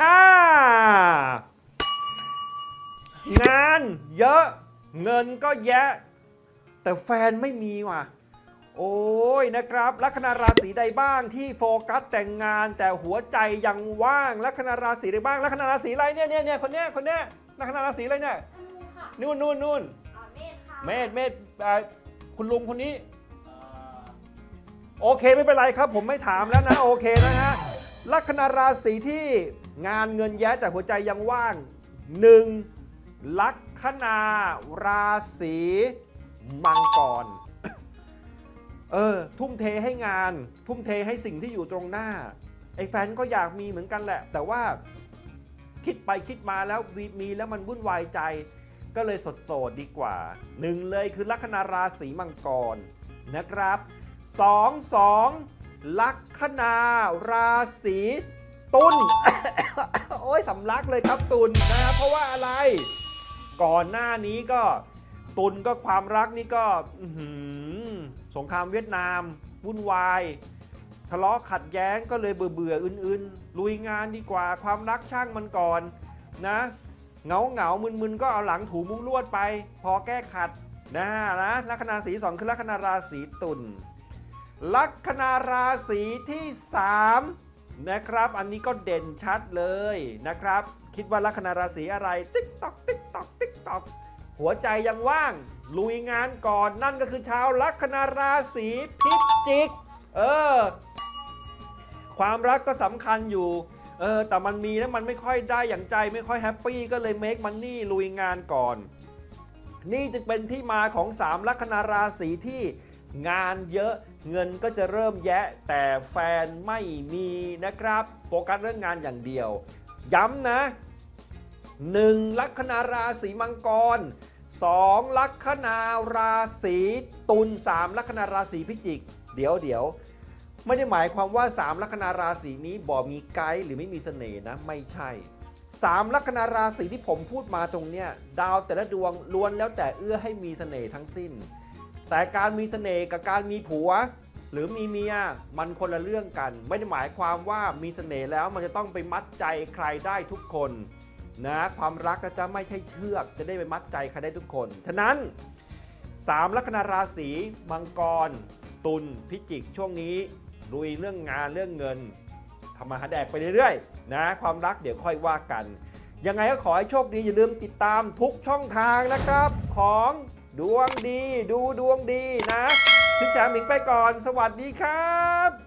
ฮ่างานเยอะเงินก็แยะ แต่แฟนไม่มีว่ะ โอ้ยนะครับ ลัคนาราศีใดบ้างที่โฟกัสแต่งงาน แต่หัวใจยังว่าง ลัคนาราศีใดบ้าง ลัคนาราศีอะไรเนี่ยเนี่ยเนี่ยคนเนี้ยคนเนี้ยลัคนาราศีอะไรเนี่ยธนูค่ะนู่นนู่นนู่นอ่าเมษค่ะเมธเมธเอ่อคุณลุงคนนี้ โอเคไม่เป็นไรครับ ผมไม่ถามแล้วนะ โอเคนะฮะลัคนาราศีที่ งานเงินแย้แต่หัวใจยังว่างหนึ่งลัคนาราศีมังกร เออ ทุ่มเทให้งาน ทุ่มเทให้สิ่งที่อยู่ตรงหน้า ไอ้แฟนก็อยากมีเหมือนกันแหละ แต่ว่าคิดไปคิดมาแล้วมีมีแล้วมันวุ่นวายใจ ก็เลยสดโสดดีกว่าหนึ่งเลยคือลัคนาราศีมังกรนะครับสองสองลัคนาราศีตุล โอ้ยสำลักเลยครับตุลนะครับเพราะว่าอะไร ก่อนหน้านี้ก็ตุลก็ความรักนี่ก็สงครามเวียดนาม วุ่นวาย ทะเลาะขัดแย้งก็เลยเบื่อเบื่อๆอื่นๆ ลุยงานดีกว่าความรักช่างมันก่อนนะเหงาเหงามึนๆก็เอาหลังถูมุ้งลวดไป พอแก้ขัดนะฮะนะลัคนาสีสองคือลัคนาราศีตุลลัคนาราศีที่ 3 นะครับ อันนี้ก็เด่นชัดเลยนะครับ คิดว่าลัคนาราศีอะไร ติ๊กตอกติ๊กตอกติ๊กตอกหัวใจยังว่าง ลุยงานก่อนนั่นก็คือชาวลัคนาราศีพิจิก เออ ความรักก็สำคัญอยู่ เออ แต่มันมีแล้วมันไม่ค่อยได้อย่างใจไม่ค่อยแฮปปี้ก็เลยเมคมันนี่ลุยงานก่อน นี่จึงเป็นที่มาของ 3 ลัคนาราศีที่ งานเยอะเงินก็จะเริ่มแยะ แต่แฟนไม่มีนะครับ โฟกัสเรื่องงานอย่างเดียว ย้ำนะ 1. ลัคนาราศีมังกร 2. ลัคนาราศีตุล 3. ลัคนาราศีพิจิก เดี๋ยวเดี๋ยวไม่ได้หมายความว่า 3 ลัคนาราศีนี้บ่มีไกด์หรือไม่มีเสน่ห์นะ ไม่ใช่ 3 ลัคนาราศีที่ผมพูดมาตรงเนี้ยดาวแต่ละดวงล้วนแล้วแต่เอื้อให้มีเสน่ห์ทั้งสิ้น แต่การมีเสน่ห์กับการมีผัว หรือมีเมียมันคนละเรื่องกัน ไม่ได้หมายความว่ามีเสน่ห์แล้วมันจะต้องไปมัดใจใครได้ทุกคนนะความรักจะไม่ใช่เชือก จะได้ไปมัดใจใครได้ทุกคน ฉะนั้น 3 ลัคนาราศีมังกร ตุลพิจิกช่วงนี้ลุยเรื่องงานเรื่องเงินทำมาหาแดกไปเรื่อยๆนะความรักเดี๋ยวค่อยว่ากัน ยังไงก็ขอให้โชคดีอย่าลืมติดตามทุกช่องทางนะครับของ ดวงดี ดูดวงดีนะชินแฉมิงไปก่อน สวัสดีครับ